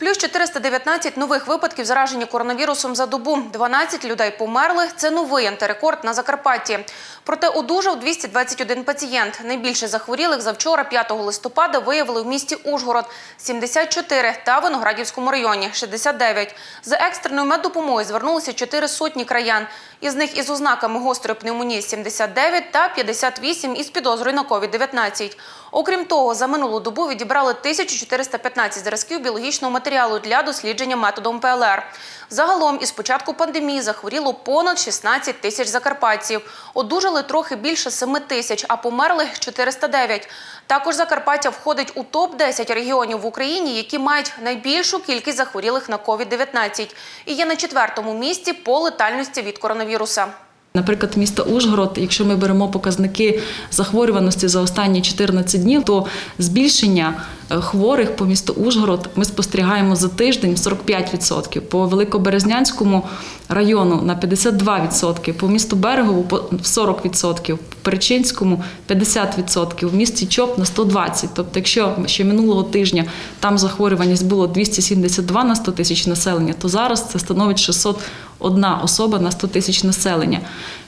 Плюс 419 нових випадків зараження коронавірусом за добу. 12 людей померли. Це новий антирекорд на Закарпатті. Проте одужав 221 пацієнт. Найбільше захворілих завчора, 5 листопада, виявили в місті Ужгород – 74 та Виноградівському районі – 69. За екстреною меддопомогою звернулися 4 сотні краян. Із них із ознаками гострої пневмонії – 79 та 58 із підозрою на COVID-19. Окрім того, за минулу добу відібрали 1415 зразків біологічного матеріалу для дослідження методом ПЛР. Загалом із початку пандемії захворіло понад 16 тисяч закарпатців. Одужали трохи більше 7 тисяч, а померли 409. Також Закарпаття входить у топ-10 регіонів в Україні, які мають найбільшу кількість захворілих на COVID-19 і є на четвертому місці по летальності від коронавіруса. Наприклад, місто Ужгород, якщо ми беремо показники захворюваності за останні 14 днів, то збільшення хворих по місту Ужгород ми спостерігаємо за тиждень 45%, по Великоберезнянському району на 52%, по місту Берегову по 40%, в Перечинському 50%, в місті Чоп на 120%. Тобто, якщо ще минулого тижня там захворюваність було 272 на 100 тисяч населення, то зараз це становить 601 особа на 100 тисяч населення.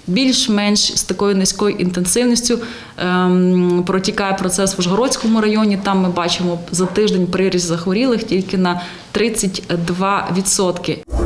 Більш-менш з такою низькою інтенсивністю ем, протікає процес в Ужгородському районі. Там ми бачимо за тиждень приріст захворілих тільки на 32%.